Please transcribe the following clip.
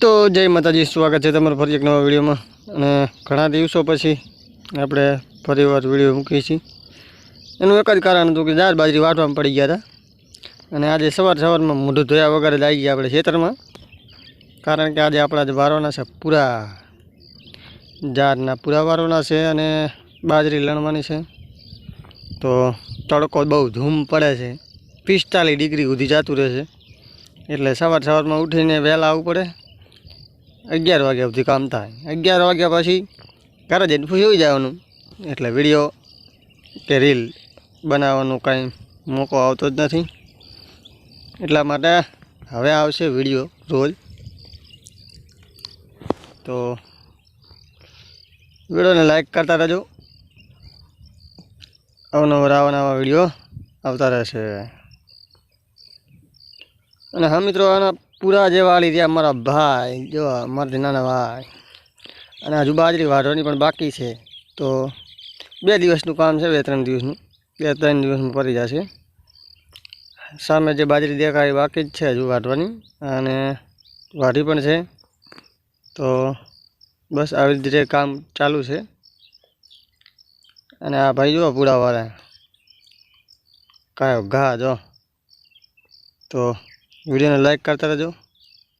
તો જય માતાજી, સ્વાગત છે તમારું ફરી એક નવા વિડીયોમાં. અને ઘણા દિવસો પછી આપણે ફરી વાર વીડિયો મૂકીએ છીએ. એનું એક જ કારણ હતું કે દાળ બાજરી વાટવામાં પડી ગયા હતા. અને આજે સવાર સવારમાં મોઢું ધોયા વગર જ આવી ગયા આપણે ખેતરમાં. કારણ કે આજે આપણા જે વારોના છે પૂરા. જારના પૂરા વારોના છે અને બાજરી લણવાની છે. તો તડકો બહુ ધૂમ પડે છે. પિસ્તાલીસ ડિગ્રી સુધી જતું રહે છે. એટલે સવાર સવારમાં ઉઠીને વહેલા આવવું પડે. અગિયાર વાગ્યા સુધી કામ થાય. અગિયાર વાગ્યા પછી ઘરે જઈને સુઈ જવાનું. એટલે વીડિયો કે રીલ બનાવવાનો કાંઈ મોકો આવતો જ નથી. એટલા માટે હવે આવશે વીડિયો રોજ. તો વિડીયોને લાઈક કરતા રહેજો. અવનવર નવા વીડિયો આવતા રહેશે. અને હા મિત્રો, આના પૂરા જે વાળી રહ્યા મારા ભાઈ, જો મારા નાના ભાઈ. અને હજુ બાજરી વાઢવાની પણ બાકી છે. તો બે દિવસનું કામ છે, બે, ત્રણ દિવસનું. બે, ત્રણ દિવસમાં પડી જશે. સામે જે બાજરી દેખાય બાકી જ છે હજુ વાઢવાની. અને વાઢી પણ છે. તો બસ આવી રીતે કામ ચાલુ છે. અને આ ભાઈ જુઓ પૂરાવાળા. કાયો ઘા, જો. તો વિડીયોને લાઇક કરતા રહેજો.